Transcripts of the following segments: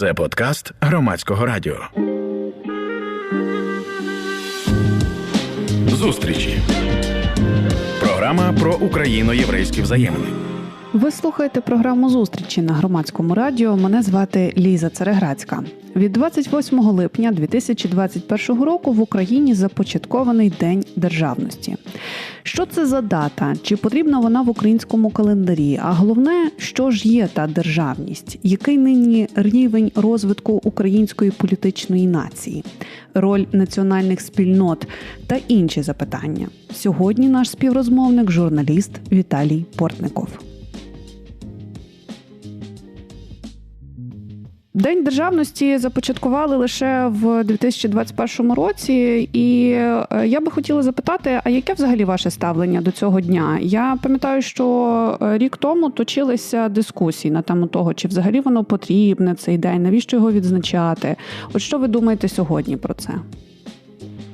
Це подкаст громадського радіо. Зустрічі. Програма про україно-єврейські взаємини. Ви слухаєте програму зустрічі на громадському радіо. Мене звати Ліза Цереграцька. Від 28 липня 2021 року в Україні започаткований День державності. Що це за дата? Чи потрібна вона в українському календарі? А головне, що ж є та державність? Який нині рівень розвитку української політичної нації, роль національних спільнот та інші запитання? Сьогодні наш співрозмовник, журналіст Віталій Портников. День державності започаткували лише в 2021 році, і е, я би хотіла запитати, а яке взагалі ваше ставлення до цього дня? Я пам'ятаю, що е, рік тому точилися дискусії на тему того, чи взагалі воно потрібне цей день, навіщо його відзначати? От що ви думаєте сьогодні про це?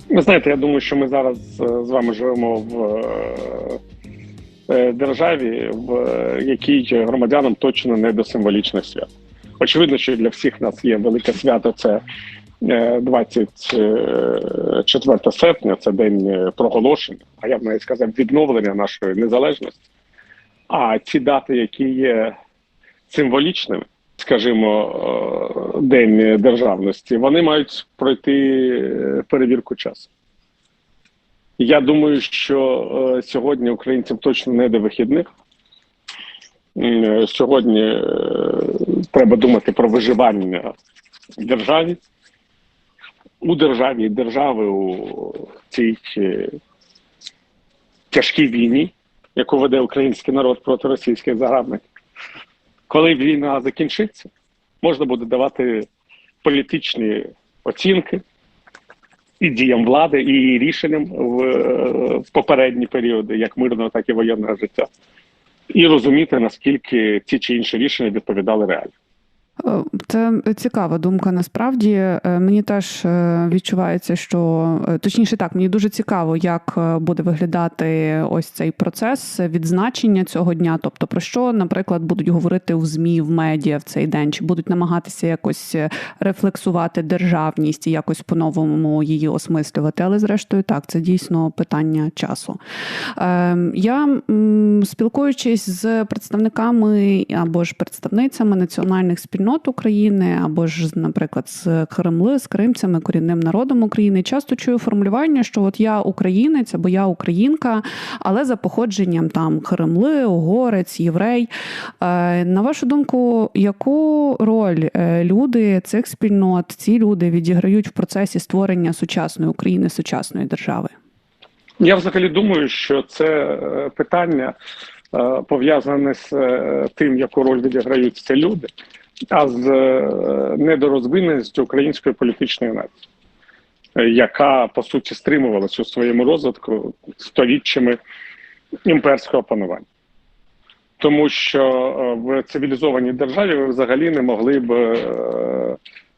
Ви знаєте, я думаю, що ми зараз е, з вами живемо в державі, в якій громадянам точно не до символічних свят. Очевидно, що для всіх нас є велике свято. Це 24 е, серпня, це день проголошення, а я б навіть сказав відновлення нашої незалежності. А ці дати, які є символічними, скажімо, е, День державності, вони мають пройти е, перевірку часу. Я думаю, що сьогодні українцям точно не до вихідних. Сьогодні е, треба думати про виживання в державі, у державі держави у цій е, тяжкій війні, яку веде український народ проти російських загарбників. Коли війна закінчиться, можна буде давати політичні оцінки і діям влади, і рішенням е, в попередні періоди, як мирного, так і воєнного життя і розуміти наскільки ті чи інші рішення відповідали реально. Е, це цікава думка. Насправді е, мені теж е, відчувається, що точніше так, мені дуже цікаво, як буде виглядати ось цей процес відзначення цього дня. Тобто, про що, наприклад, будуть говорити в змі в медіа в цей день, чи будуть намагатися якось рефлексувати державність і якось по-новому її осмислювати. Але, зрештою, так, це дійсно питання часу. Я спілкуючись з представниками або ж представницями національних спільнот спільнот України, або ж, наприклад, з Кремли, з кримцями, корінним народом України, часто чую формулювання, що от я українець або я українка, але за походженням там Кремли, угорець, єврей. Е, на вашу думку, яку роль е, люди цих спільнот, ці люди відіграють в процесі створення сучасної України, сучасної держави? Я взагалі думаю, що це е, питання пов'язане з тим, яку роль відіграють ці люди а з е, недорозвиненістю української політичної нації, е, яка по суті стримувалася у своєму розвитку сторіччями імперського панування. Тому що е, в цивілізованій державі ви взагалі не могли б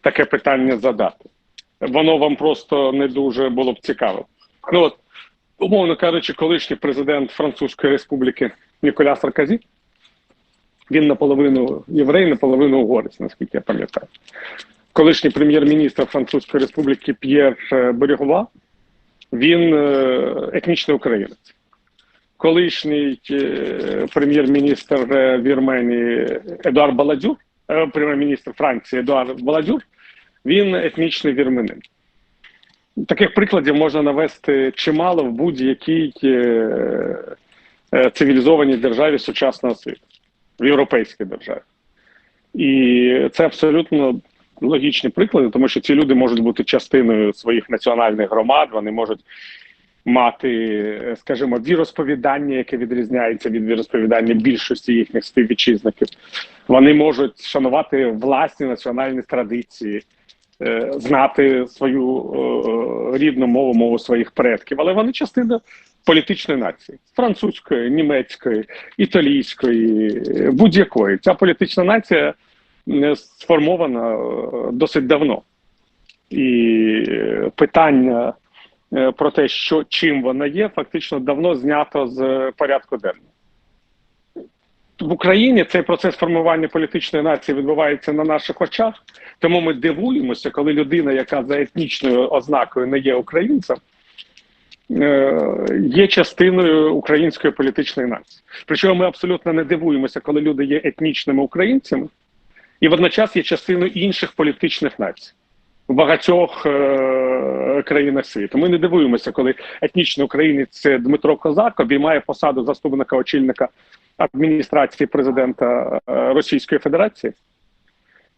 таке питання задати. Воно вам просто не дуже було б цікаво. Ну от, умовно кажучи, колишній президент Французької республіки Ніколя Сарказі він наполовину єврей, наполовину угорець, наскільки я пам'ятаю. Колишній прем'єр-міністр Французької республіки П'єр е, Борігова, він е, етнічний українець. Колишній е, прем'єр-міністр Вірменії Едуард Баладюр, прем'єр-міністр Франції Едуард Баладюр, він етнічний вірменин. Таких прикладів можна навести чимало в будь-якій цивілізованій державі сучасного світу в європейській державі. І це абсолютно логічні приклади, тому що ці люди можуть бути частиною своїх національних громад, вони можуть мати, скажімо, віросповідання, яке відрізняється від віросповідання більшості їхніх співвітчизників. Вони можуть шанувати власні національні традиції. Е, знати свою е, рідну мову, мову своїх предків, але вони частина політичної нації французької, німецької, італійської, будь-якої. Ця політична нація сформована е, досить давно. І питання про те, що чим вона є, фактично давно знято з порядку денного. В Україні цей процес формування політичної нації відбувається на наших очах. Тому ми дивуємося, коли людина, яка за етнічною ознакою не є українцем, е, є частиною української політичної нації. Причому ми абсолютно не дивуємося, коли люди є етнічними українцями, і водночас є частиною інших політичних націй в багатьох е- країнах світу. Ми не дивуємося, коли етнічний українець Дмитро Козак обіймає посаду заступника очільника адміністрації президента е, Російської Федерації.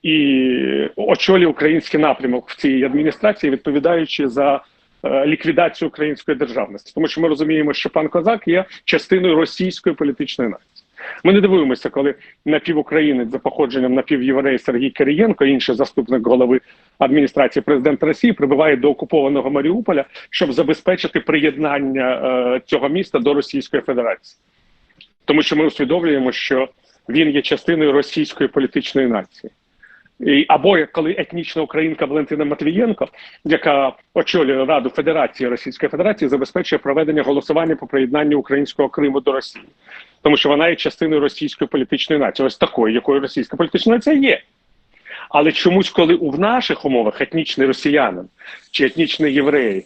І очолює український напрямок в цій адміністрації, відповідаючи за е, ліквідацію української державності, тому що ми розуміємо, що пан Козак є частиною російської політичної нації. Ми не дивуємося, коли напівукраїнець за походженням напівєврей Сергій Кирієнко, інший заступник голови адміністрації президента Росії, прибуває до окупованого Маріуполя, щоб забезпечити приєднання е, цього міста до Російської Федерації, тому що ми усвідомлюємо, що він є частиною російської політичної нації. І, або як коли етнічна українка Валентина Матвієнко, яка очолює Раду Федерації Російської Федерації, забезпечує проведення голосування по приєднанню українського Криму до Росії, тому що вона є частиною російської політичної нації, ось такою, якою російська політична нація є. Але чомусь, коли у наших умовах етнічний росіянин чи етнічний єврей е,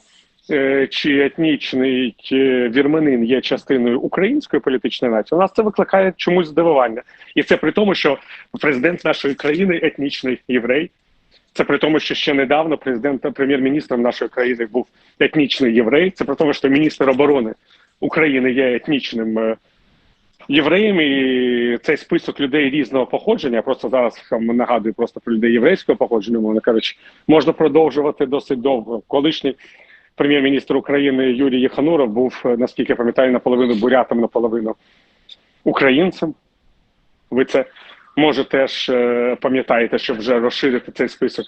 чи етнічний е, вірменин є частиною української політичної нації, у нас це викликає чомусь здивування, і це при тому, що президент нашої країни етнічний єврей. Це при тому, що ще недавно президентом прем'єр-міністром нашої країни був етнічний єврей. Це при тому, що міністр оборони України є етнічним е, євреєм, і цей список людей різного походження. Я просто зараз вам нагадую просто про людей єврейського походження, мовно кажучи, можна продовжувати досить довго. Колишній прем'єр-міністр України Юрій Єхануров був, е, наскільки я пам'ятаю, наполовину бурятом, наполовину українцем. Ви це може теж е, пам'ятаєте, щоб вже розширити цей список.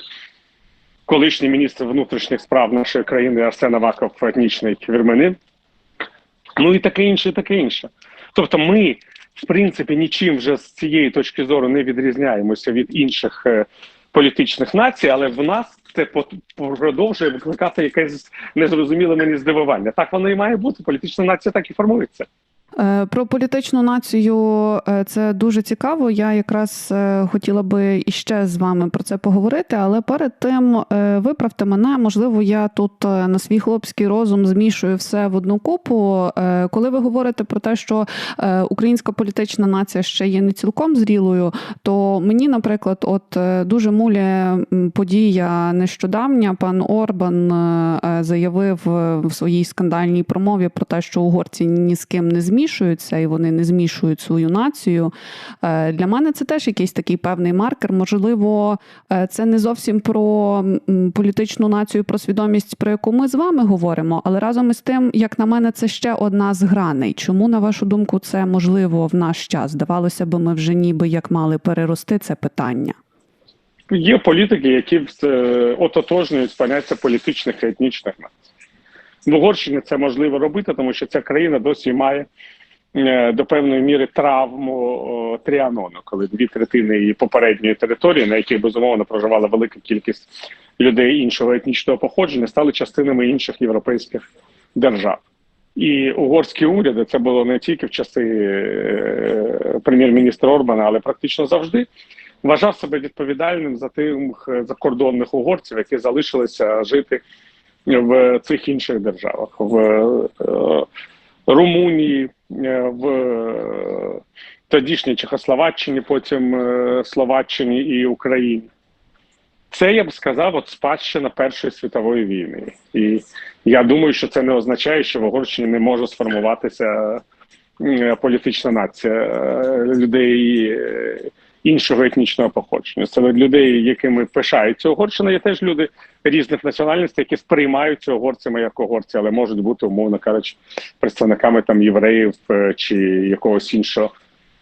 Колишній міністр внутрішніх справ нашої країни Арсен Аваков, етнічний вірменин. Ну і таке інше, і таке інше. Тобто, ми, в принципі, нічим вже з цієї точки зору не відрізняємося від інших е, політичних націй, але в нас це продовжує викликати якесь незрозуміле мені здивування. Так воно і має бути. Політична нація так і формується. Е, Про політичну націю е, це дуже цікаво. Я якраз е, хотіла би іще з вами про це поговорити, але перед тим виправте мене. Можливо, я тут на свій хлопський розум змішую все в одну купу. Коли ви говорите про те, що українська політична нація ще є не цілком зрілою, то мені, наприклад, от дуже муляє м, подія нещодавня. Пан Орбан заявив в своїй скандальній промові про те, що угорці ні з ким не змішуються, і вони не змішують свою націю. Е, Для мене це теж якийсь такий певний маркер. Можливо, е, це не зовсім про політичну націю, про свідомість, про яку ми з вами говоримо, але разом із тим, як на мене, це ще одна з граней. Чому, на вашу думку, це можливо в наш час? Здавалося б, ми вже ніби як мали перерости це питання. Є політики, які е, ототожнюють поняття політичних і етнічних націй. В Угорщині це можливо робити, тому що ця країна досі має е, до певної міри травму тріанону, коли дві третини її попередньої території, на яких безумовно проживала велика кількість людей іншого етнічного походження, стали частинами інших європейських держав. І угорські уряди це було не тільки в часи е, прем'єр-міністра Орбана, але практично завжди вважав себе відповідальним за тих закордонних угорців, які залишилися жити в цих інших державах, в е, Румунії, е, в е, тодішній Чехословаччині, потім Словаччині і Україні. Це я б сказав, от спадщина Першої світової війни. І я думаю, що це не означає, що в Угорщині не може сформуватися політична нація людей іншого етнічного походження. Серед людей, якими пишаються Угорщина, є теж люди різних національностей, які сприймаються угорцями як угорці, але можуть бути, умовно кажучи, представниками там євреїв е, чи якогось іншого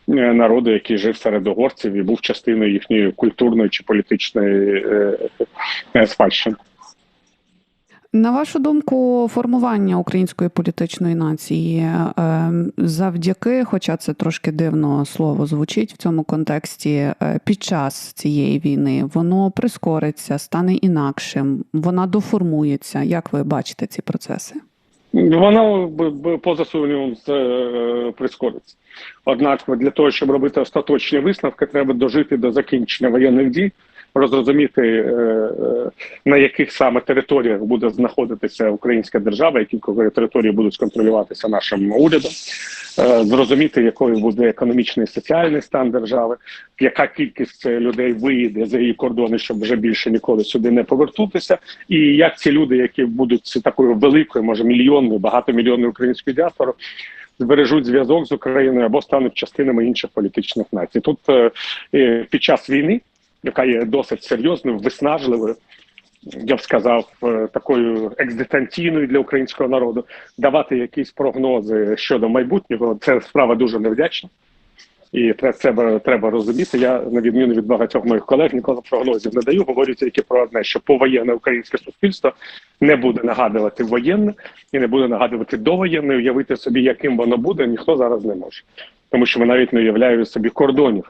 е, народу, який жив серед угорців і був частиною їхньої культурної чи політичної е, е, спадщини. На вашу думку, формування української політичної нації е, завдяки, хоча це трошки дивно слово звучить в цьому контексті, е, під час цієї війни воно прискориться, стане інакшим, вона доформується. Як ви бачите ці процеси? Б- поза сумнівом е, прискориться. Однак для того, щоб робити остаточні висновки, треба дожити до закінчення воєнних дій, розрозуміти, е, е, на яких саме територіях буде знаходитися українська держава, які території будуть контролюватися нашим урядом, е, зрозуміти, якою буде економічний і соціальний стан держави, яка кількість людей виїде за її кордони, щоб вже більше ніколи сюди не повернутися, і як ці люди, які будуть такою великою, може мільйонною, багатомільйонною українською діаспорою, збережуть зв'язок з Україною або стануть частинами інших політичних націй. Тут під час війни, яка є досить серйозною, виснажливою, я б сказав, е, такою екзистенційною для українського народу, давати якісь прогнози щодо майбутнього, це справа дуже невдячна. І це треба, треба розуміти. Я на відміну від багатьох моїх колег ніколи прогнозів не даю. Говорю тільки про одне, що повоєнне українське суспільство не буде нагадувати воєнне і не буде нагадувати довоєнне. Уявити собі, яким воно буде, ніхто зараз не може, тому що ми навіть не уявляємо собі кордонів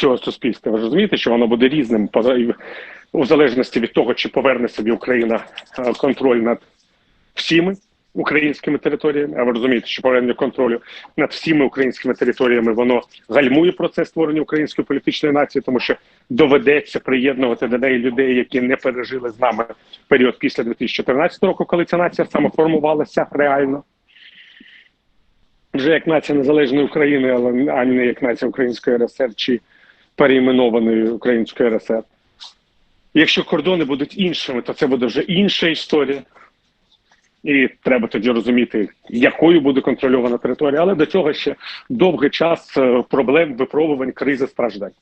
цього суспільства. Ви розумієте, що воно буде різним у залежності від того, чи поверне собі Україна е, контроль над всіми українськими територіями. А ви розумієте, що повернення контролю над всіми українськими територіями воно гальмує процес створення української політичної нації, тому що доведеться приєднувати до неї людей, які не пережили з нами період після 2014 року, коли ця нація самоформувалася реально. Вже як нація незалежної України, але а не як нація Української РСР чи переіменованої Української РСР. Якщо кордони будуть іншими, то це буде вже інша історія. І треба тоді розуміти, якою буде контрольована територія. Але до цього ще довгий час е, проблем, випробувань, кризи, страждань.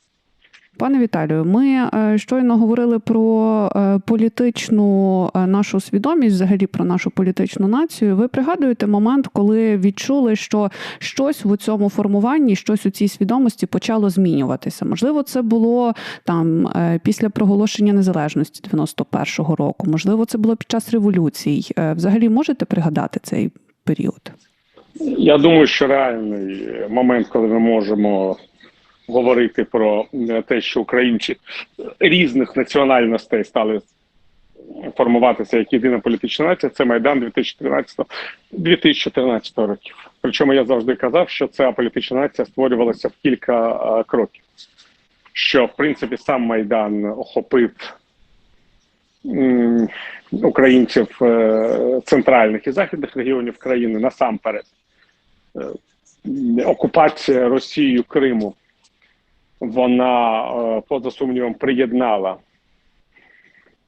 Пане Віталію, ми е, щойно говорили про е, політичну е, нашу свідомість, взагалі про нашу політичну націю. Ви пригадуєте момент, коли відчули, що щось в цьому формуванні, щось у цій свідомості почало змінюватися? Можливо, це було там після проголошення незалежності 91-го року. Можливо, це було під час революцій. Е, Взагалі можете пригадати цей період? Я думаю, що реальний момент, коли ми можемо говорити про е, те, що українці різних національностей стали формуватися як єдина політична нація, це Майдан 2013-2014 років. Причому я завжди казав, що ця політична нація створювалася в кілька е, кроків. Що, в принципі, сам Майдан охопив українців е, центральних і західних регіонів країни насамперед. Окупація Росією Криму вона е, поза сумнівом приєднала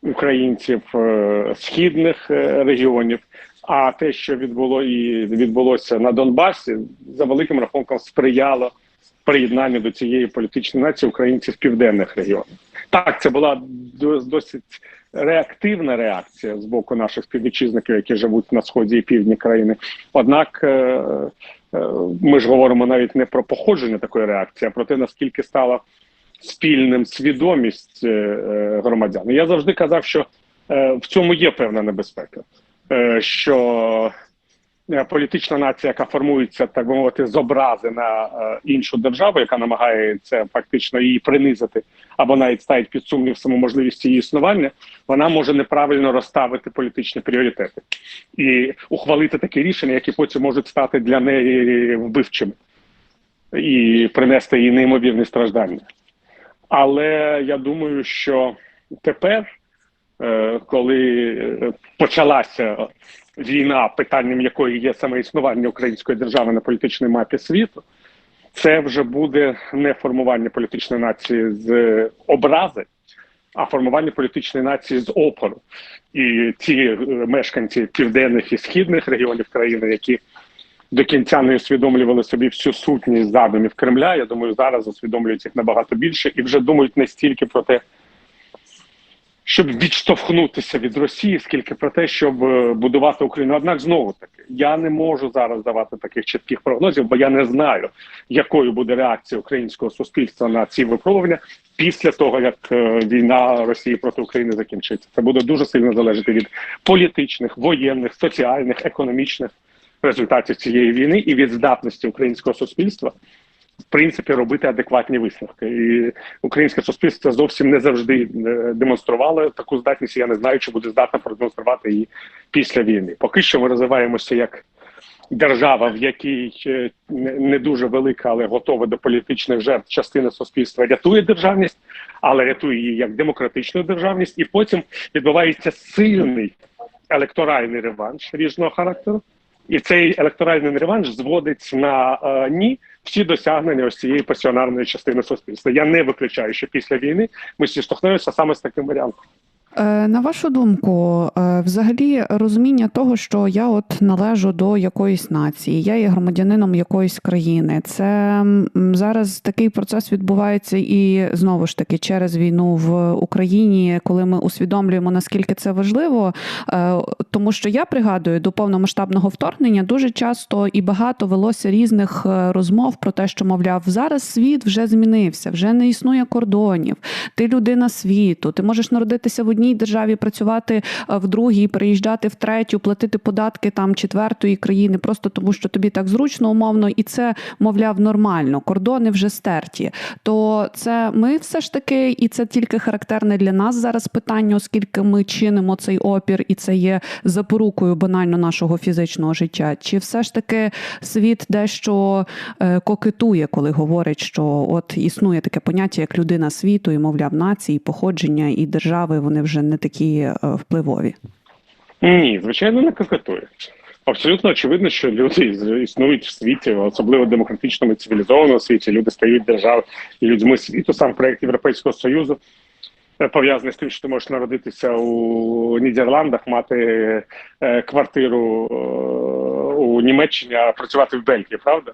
українців е, східних е, регіонів. А те, що відбуло і відбулося на Донбасі, за великим рахунком сприяло приєднанню до цієї політичної нації українців південних регіонів. Так, це була досить реактивна реакція з боку наших співвітчизників, які живуть на сході і півдні країни. Однак ми ж говоримо навіть не про походження такої реакції, а про те, наскільки стала спільним свідомість е, е, громадян. Я завжди казав, що е, в цьому є певна небезпека, е, що е, політична нація, яка формується, так би мовити, з образи на е, іншу державу, яка намагається фактично її принизити або навіть ставить під сумнів саму можливість її існування, вона може неправильно розставити політичні пріоритети і ухвалити такі рішення, які потім можуть стати для неї вбивчими і принести їй неймовірні страждання. Але я думаю, що тепер, е, коли е, почалася війна, питанням якої є саме існування української держави на політичній мапі світу, це вже буде не формування політичної нації з образи, а формування політичної нації з опору. І ті е, мешканці південних і східних регіонів країни, які до кінця не усвідомлювали собі всю сутність задумів Кремля. Я думаю, зараз усвідомлюють їх набагато більше і вже думають не стільки про те, щоб відштовхнутися від Росії, скільки про те, щоб е, будувати Україну. Однак знову таки я не можу зараз давати таких чітких прогнозів, бо я не знаю, якою буде реакція українського суспільства на ці випробування після того, як е, війна Росії проти України закінчиться. Це буде дуже сильно залежати від політичних, воєнних, соціальних, економічних результатів цієї війни і від здатності українського суспільства в принципі робити адекватні висновки. І українське суспільство зовсім не завжди е, демонструвало таку здатність. Я не знаю, чи буде здатна продемонструвати її після війни. Поки що ми розвиваємося як держава, в якій е, не не дуже велика, але готова до політичних жертв частина суспільства рятує державність, але рятує її як демократичну державність, і потім відбувається сильний електоральний реванш різного характеру. І цей електоральний реванш зводить на е, ні всі досягнення ось цієї пасіонарної частини суспільства. Я не виключаю, що після війни ми всі штовхнемося саме з таким варіантом. Е, На вашу думку, е, взагалі розуміння того, що я от належу до якоїсь нації, я є громадянином якоїсь країни. Це зараз такий процес відбувається і знову ж таки через війну в Україні, коли ми усвідомлюємо наскільки це важливо. Е, Тому що я пригадую до повномасштабного вторгнення дуже часто і багато велося різних розмов про те, що мовляв, зараз світ вже змінився, вже не існує кордонів. Ти людина світу, ти можеш народитися в одній державі, працювати е, в другій, переїжджати в третю, платити податки там четвертої країни, просто тому що тобі так зручно, умовно, і це мовляв нормально. Кордони вже стерті. То це ми все ж таки, і це тільки характерне для нас зараз питання, оскільки ми чинимо цей опір, і це є запорукою банально нашого фізичного життя. Чи все ж таки світ дещо е, кокетує, коли говорить, що от існує таке поняття, як людина світу, і мовляв, нації, походження і держави вони вже не такі е, впливові. Ні, звичайно, не кокетує. Абсолютно очевидно, що люди існують в світі, особливо демократичному і цивілізованому світі. Люди стають держав і людьми світу. Сам проект Європейського союзу е, пов'язаний з тим, що ти можеш народитися у Нідерландах, мати е, квартиру у Німеччині, а працювати в Бельгії, правда?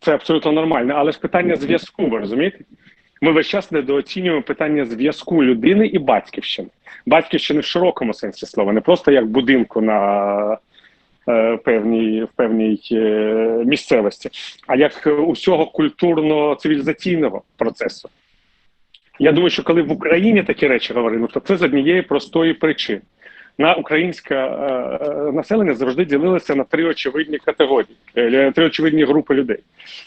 Це абсолютно нормально. Але ж питання зв'язку, ви розумієте? Ми весь час недооцінюємо питання зв'язку людини і батьківщини. Батьківщини в широкому сенсі слова, не просто як будинку на е, певній, в певній е, місцевості, а як усього культурно-цивілізаційного процесу. Я думаю, що коли в Україні такі речі говоримо, то це з однієї простої причини. На українське е, населення завжди ділилося на три очевидні категорії, е, три очевидні групи людей.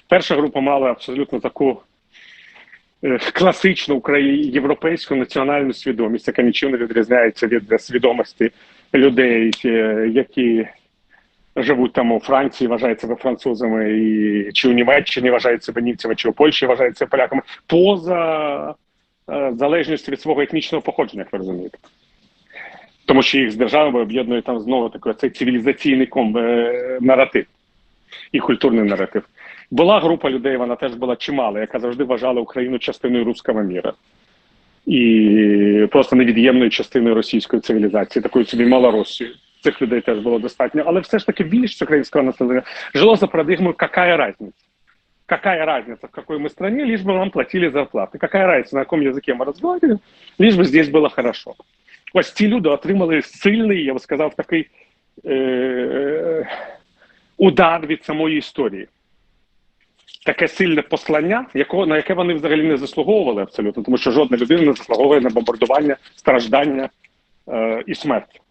Перша група мала абсолютно таку е, класичну українську європейську національну свідомість, яка нічим не відрізняється від свідомості людей, е, які живуть там у Франції, вважають себе французами, і чи у Німеччині вважають себе німцями, чи у Польщі вважають поляками, поза е, залежністю від свого етнічного походження, як ви розумієте. Тому що їх з державами об'єднує там знову такий цей цивілізаційний ком, е, наратив і культурний наратив. Була група людей, вона теж була чимала, яка завжди вважала Україну частиною руського міра. І просто невід'ємною частиною російської цивілізації, такою собі Малоросією. Цих людей теж було достатньо. Але все ж таки більшість українського населення жило за парадигмою «какая разница?» Какая разница, в какой мы стране, лишь бы нам платили зарплаты. Какая разница, на каком языке мы разговариваем, лишь бы здесь было хорошо. Ось ці люди отримали сильний, я б сказав, такий е- удар від самої історії. Таке сильне послання, якого, на яке вони взагалі не заслуговували абсолютно, тому що жодна людина не заслуговує на бомбардування, страждання е- і смерть.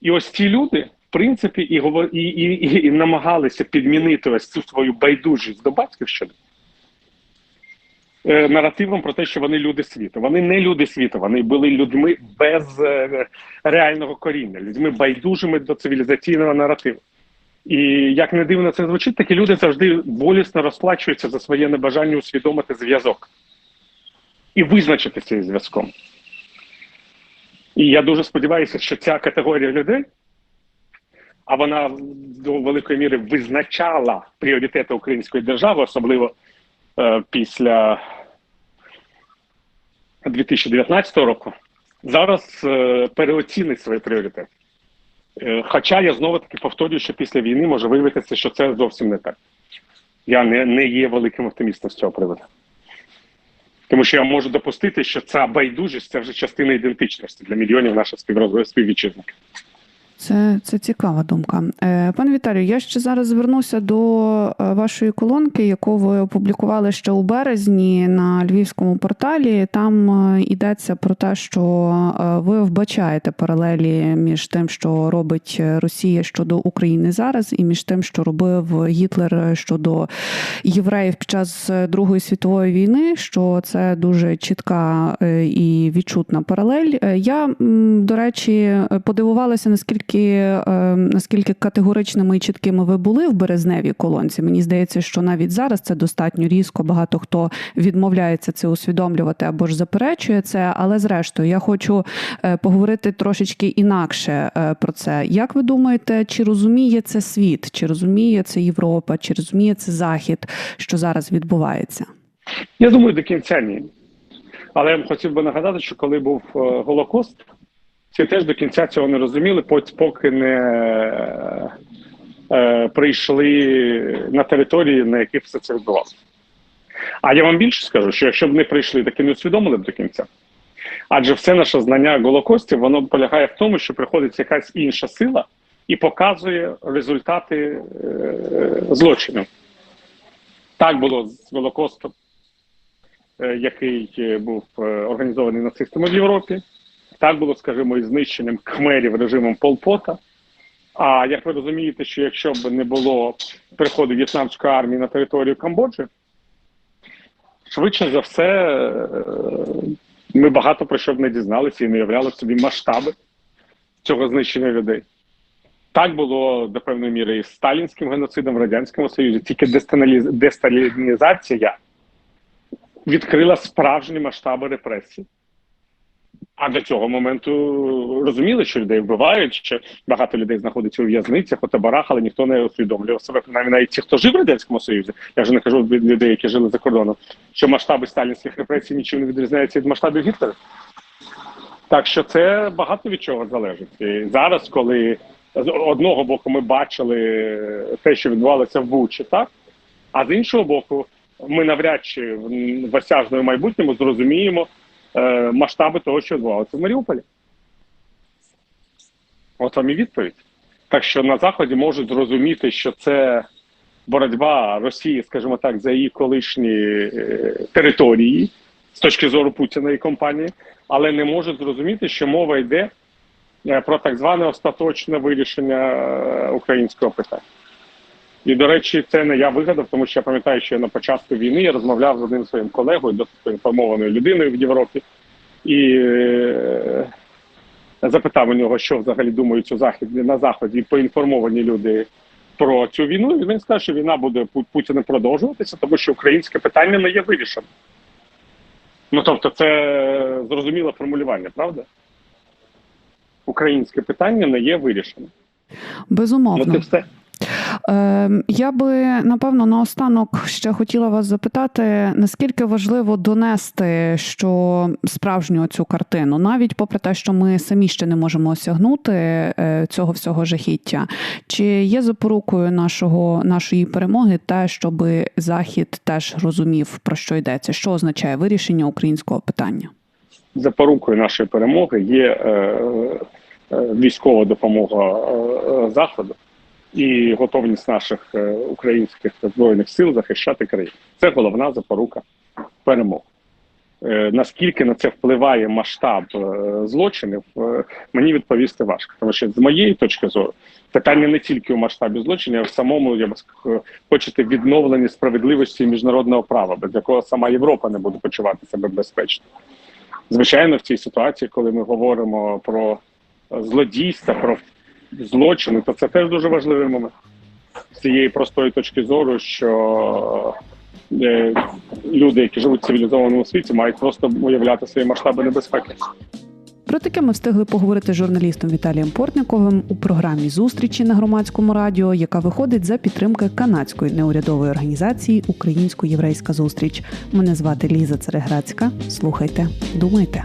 І ось ці люди, в принципі, і, і, і, і, намагалися підмінити ось цю свою байдужість до батьківщини е, наративом про те, що вони люди світу. Вони не люди світу, вони були людьми без е, реального коріння, людьми байдужими до цивілізаційного наративу. І як не дивно це звучить, такі люди завжди болісно розплачуються за своє небажання усвідомити зв'язок і визначити цей зв'язком. І я дуже сподіваюся, що ця категорія людей, а вона до великої міри визначала пріоритети української держави, особливо е, після 2019 року, зараз е, переоцінить свої пріоритети. Е, Хоча я знову таки повторюю, що після війни може виявитися, що це зовсім не так. Я не, не є великим оптимістом з цього приводу. Тому що я можу допустити, що ця байдужість це вже частина ідентичності для мільйонів наших співвітчизників. Це це цікава думка. Е, Пане Віталію, я ще зараз звернуся до е, вашої колонки, яку ви опублікували ще у березні на львівському порталі. Там е, йдеться про те, що ви вбачаєте паралелі між тим, що робить Росія щодо України зараз, і між тим, що робив Гітлер щодо євреїв під час Другої світової війни. Що це дуже чітка і відчутна паралель. Я до речі подивувалася наскільки наскільки е, наскільки категоричними і чіткими ви були в березневій колонці. Мені здається, що навіть зараз це достатньо різко. Багато хто відмовляється це усвідомлювати або ж заперечує це. Але зрештою, я хочу е, поговорити трошечки інакше е, про це. Як ви думаєте, чи розуміє це світ, чи розуміє це Європа, чи розуміє це Захід, що зараз відбувається? Я думаю, до кінця ні. Але я хотів би нагадати, що коли був Голокост, всі теж до кінця цього не розуміли, поки не е, прийшли на території, на яких все це відбувалося. А я вам більше скажу, що якщо б не прийшли, так і не усвідомили б до кінця. Адже все наше знання Голокостів, воно полягає в тому, що приходить якась інша сила і показує результати е, злочину. Так було з Голокостом, е, який був е, організований нацистами в Європі. Так було, скажімо, із знищенням кхмерів режимом Полпота. А як ви розумієте, що якщо б не було приходу в'єтнамської армії на територію Камбоджі, швидше за все, е, ми багато про що б не дізналися і не уявляли собі масштаби цього знищення людей. Так було до певної міри і з сталінським геноцидом в Радянському Союзі, тільки десталінізація відкрила справжні масштаби репресій. А до цього моменту розуміли, що людей вбивають, що багато людей знаходиться у в'язницях, у таборах, але ніхто не усвідомлював себе. Принаймні навіть ті, хто жив в радянському союзі, я вже не кажу від людей, які жили за кордоном, що масштаби сталінських репресій нічим не відрізняються від масштабів Гітлера. Так що це багато від чого залежить. І зараз, коли з одного боку ми бачили те, що відбувалося в Бучі, так а з іншого боку, ми навряд чи в осяжному майбутньому зрозуміємо. Е, масштаби того, що відбувалося в Маріуполі. От вам і відповідь. Так що на Заході можуть зрозуміти, що це боротьба Росії, скажімо так, за її колишні е, території з точки зору Путіна і компанії, але не можуть зрозуміти, що мова йде е, про так зване остаточне вирішення українського питання. І, до речі, це не я вигадав, тому що я пам'ятаю, що на початку війни я розмовляв з одним своїм колегою, досить інформованою людиною в Європі, і е, запитав у нього, що взагалі думають у Заході на Заході поінформовані люди про цю війну. І він сказав, що війна буде Путіним продовжуватися, тому що українське питання не є вирішеним. Ну тобто, це зрозуміле формулювання, правда? Українське питання не є вирішеним. Безумовно. Ну, це все. Ем, я би напевно наостанок ще хотіла вас запитати, наскільки важливо донести що справжню цю картину, навіть попри те, що ми самі ще не можемо осягнути е, цього всього жахіття, чи є запорукою нашого нашої перемоги те, щоб захід теж розумів про що йдеться, що означає вирішення українського питання? Запорукою нашої перемоги є е, е, військова допомога е, заходу і готовність наших е, українських збройних сил захищати країну. Це головна запорука перемоги. Е, наскільки на це впливає масштаб е, злочинів, мені відповісти важко, тому що з моєї точки зору питання не тільки у масштабі злочинів, а в самому я хочете відновлення справедливості міжнародного права, без якого сама Європа не буде почувати себе безпечно. Звичайно, в цій ситуації, коли ми говоримо про злодійства, про злочини, то це теж дуже важливий момент з цієї простої точки зору, що е, люди, які живуть в цивілізованому світі, мають просто уявляти свої масштаби небезпеки. Про таке ми встигли поговорити з журналістом Віталієм Портниковим у програмі зустрічі на громадському радіо, яка виходить за підтримки канадської неурядової організації Українсько-єврейська зустріч. Мене звати Ліза Цереграцька. Слухайте, думайте.